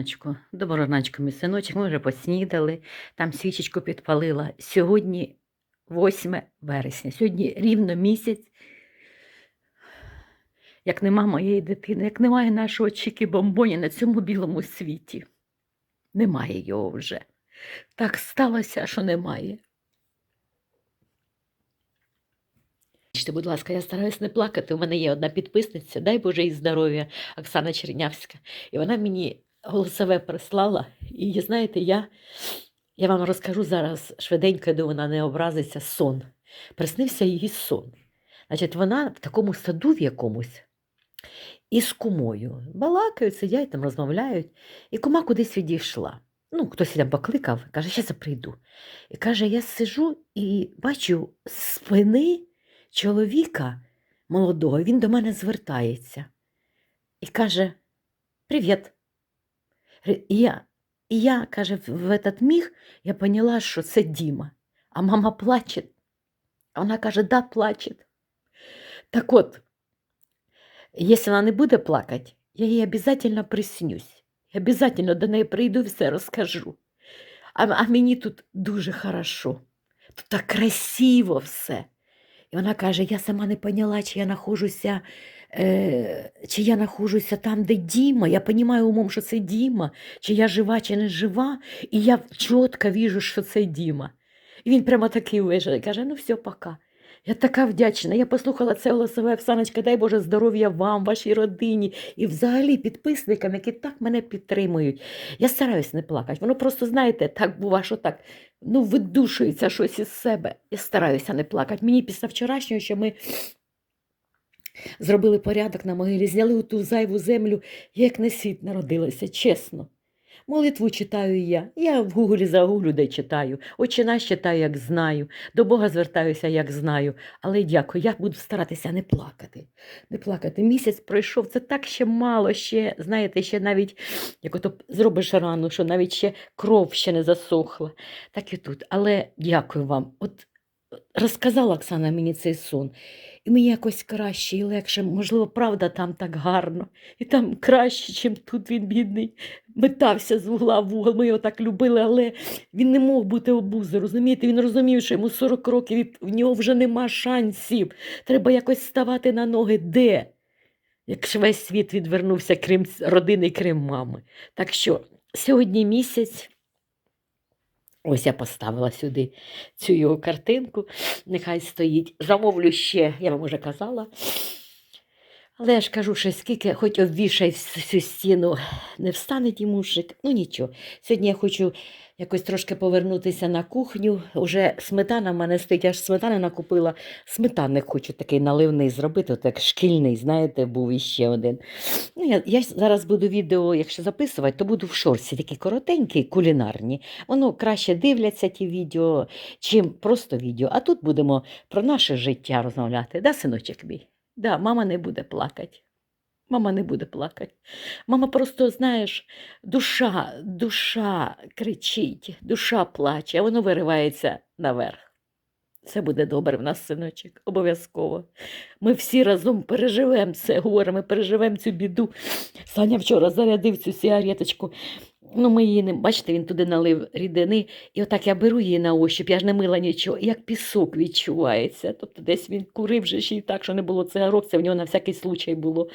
раночку. Доброго раночку, мій синочок. Ми вже поснідали, там свічечку підпалила. Сьогодні 8 вересня. Сьогодні рівно місяць. Як нема моєї дитини, як немає нашого Чікі Бомбоні на цьому білому світі. Немає його вже. Так сталося, що немає. Будь ласка, я стараюсь не плакати. У мене є одна підписниця, дай Боже їй здоров'я, Оксана Чернявська. І вона мені голосове прислала. І знаєте, я, я вам розкажу зараз швиденько, де вона не образиться, сон. Приснився її сон. Значить, вона в такому саду в якомусь із кумою. Балакають, сидять там, розмовляють. І кума кудись відійшла. Ну, хтось там покликав, каже, зараз я прийду. І каже, я сижу і бачу з спини чоловіка молодого, він до мене звертається і каже: Привіт. Ре- І я, і я, каже, в- в этот міг я поняла, що це Діма. А мама плаче. А вона каже, да, плаче. Так от, якщо вона не буде плакати, я їй обов'язково приснюсь. Я обов'язково до неї прийду і все розкажу. А, а мені тут дуже хорошо. Тут так красиво все. І вона каже: я сама не поняла, чи я нахожуся, е, чи я нахожуся там, де Діма. Я розумію умом, що це Діма, чи я жива, чи не жива, і я чітко віжу, що це Діма. І він прямо такий і каже: ну все, пока. Я така вдячна. Я послухала це голосове Оксаночка, дай Боже здоров'я вам, вашій родині і взагалі підписникам, які так мене підтримують. Я стараюсь не плакати. Воно просто, знаєте, так бува, що так ну, видушується щось із себе. Я стараюся не плакати. Мені після вчорашнього, що ми зробили порядок на могилі, зняли ту зайву землю, як на світ народилася, чесно. Молитву читаю я. Я в гуглі загуглю, де читаю. Очі наш читаю, як знаю. До Бога звертаюся, як знаю. Але дякую, я буду старатися не плакати. Не плакати. Місяць пройшов, це так ще мало, ще, знаєте, ще навіть, як ото зробиш рану, що навіть ще кров ще не засохла. Так і тут. Але дякую вам. От розказала Оксана мені цей сон. І мені якось краще і легше. Можливо, правда, там так гарно. І там краще, ніж тут він, бідний, метався з вугла в угол. Ми його так любили, але він не мог бути обузою, розумієте? Він розумів, що йому 40 років, і в нього вже нема шансів. Треба якось ставати на ноги. Де? Якщо весь світ відвернувся, крім родини, крім мами. Так що сьогодні місяць. Ось я поставила сюди цю його картинку. Нехай стоїть. Замовлю ще, я вам уже казала. Але я ж кажу, що скільки хоч обвішай всю стіну, не встане Дімушик. Ну нічого. Сьогодні я хочу якось трошки повернутися на кухню. Уже сметана в мене стоїть, я ж сметани накупила. Сметанник хочу такий наливний зробити, от як шкільний, знаєте, був іще один. Ну, я, я зараз буду відео, якщо записувати, то буду в шорці, такі коротенькі, кулінарні. Воно краще дивляться ті відео, чим просто відео. А тут будемо про наше життя розмовляти. Да, синочок мій? Да, мама не буде плакати. Мама не буде плакати. Мама просто, знаєш, душа, душа кричить, душа плаче, а воно виривається наверх. Це буде добре в нас, синочок, обов'язково. Ми всі разом переживемо це горе, ми переживемо цю біду. Саня вчора зарядив цю сигареточку. Ну, ми її не бачите, він туди налив рідини, і отак я беру її на ощупь, я ж не мила нічого, як пісок відчувається. Тобто десь він курив вже ще й так, що не було цигарок, це в нього на всякий случай було.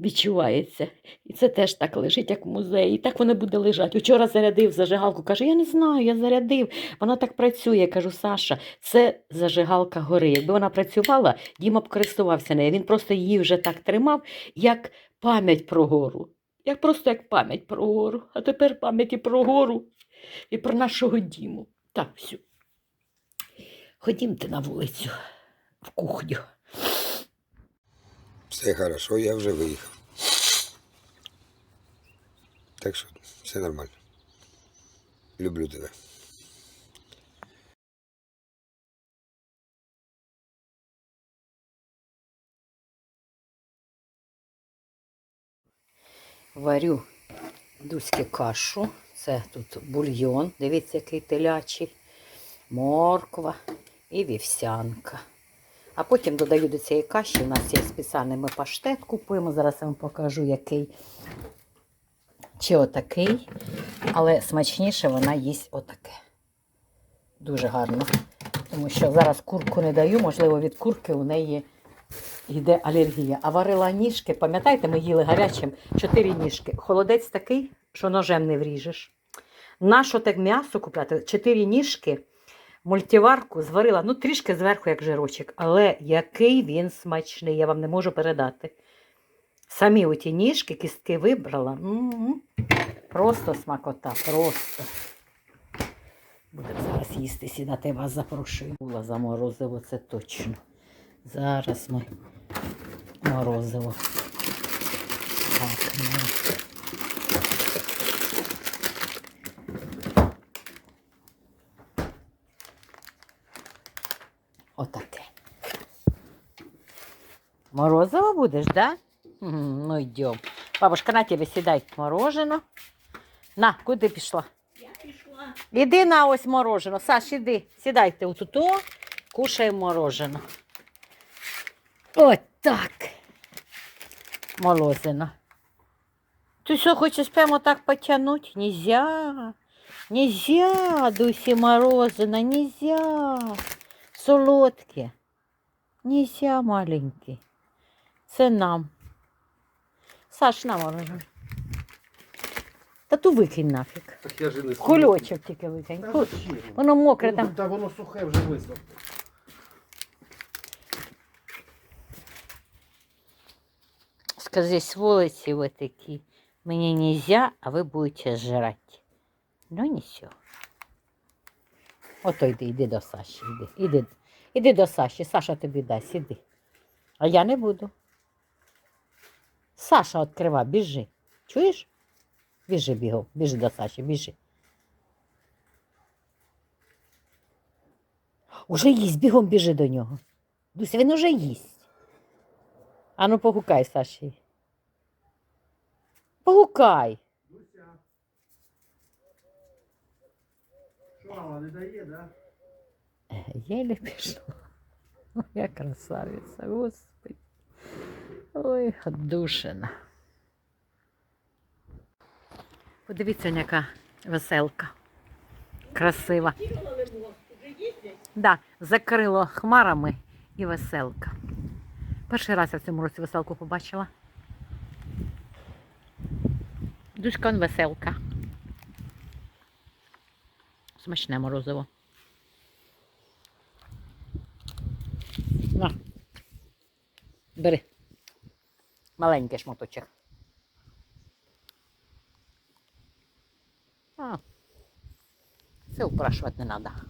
Відчувається. І це теж так лежить, як в музеї. І так воно буде лежати. Вчора зарядив зажигалку. Каже, я не знаю, я зарядив. Вона так працює. Я кажу, Саша, це зажигалка гори. Якби вона працювала, Діма б користувався нею. Він просто її вже так тримав, як пам'ять про гору. Як просто як пам'ять про гору. А тепер пам'ять і про гору, і про нашого Діму. Так, все. Ходімте на вулицю, в кухню. Все хорошо, я вже виїхав. Так що все нормально. Люблю тебе. Варю дуськи кашу. Це тут бульйон. Дивіться, який телячий, морква і вівсянка. А потім додаю до цієї каші. У нас є спеціальний ми паштет купуємо. Зараз я вам покажу, який чи отакий, але смачніше вона їсть отаке. Дуже гарно. Тому що зараз курку не даю, можливо, від курки у неї йде алергія. А варила ніжки, пам'ятаєте, ми їли гарячим чотири ніжки. Холодець такий, що ножем не вріжеш. Нащо так м'ясо купляти? Чотири ніжки, мультиварку зварила, ну трішки зверху, як жирочок, але який він смачний, я вам не можу передати. Самі оті ніжки, кістки вибрала. м Просто смакота, просто. Будемо зараз їсти, сідати, вас запрошую. Була за морозиво, це точно. Зараз ми морозиво. Так, ну. Отаке. Морозиво будеш, да? Ну, йдем. Бабушка, на тебе сідай морожено. На, куди пішла? Я пішла. Іди на ось морожено. Саш, іди, сідайте отут, кушаємо морожено. Ось так. Морозино. Ти що, хочеш прямо так потягнути? Нельзя. Нельзя, Дусі, морозино, нельзя. Солодке. Нельзя, маленький. Це нам. Саш, на мороженое. Та ту викинь нафіг. Так я ж і не Кульочок тільки викинь. Та Ку- зачем? Воно мокре Ну, там. Та воно сухе вже висохло. Скажи, сволочі ви такі. Мені нельзя, а ви будете жрати. Ну нічого. Ото йди, йди до Саші, йди. Іди, іди до Саші, Саша тобі дасть, іди. А я не буду. Саша відкрива, біжи. Чуєш? Біжи бігом, біжи до Саші, біжи. Уже їсть, бігом біжи до нього. Дуся, він уже їсть. Ану, погукай, Саші. Погукай. Дуся. Не дає, да? Єлі пішла. Я красавиця, господи. Ой, отдушина. Подивіться, яка веселка. Красива. Да, закрило хмарами і веселка. Перший раз я в цьому році веселку побачила. Душка он веселка. Смачне морозиво. На. Бери. Маленький шматочок. А. Це упрашувати не треба.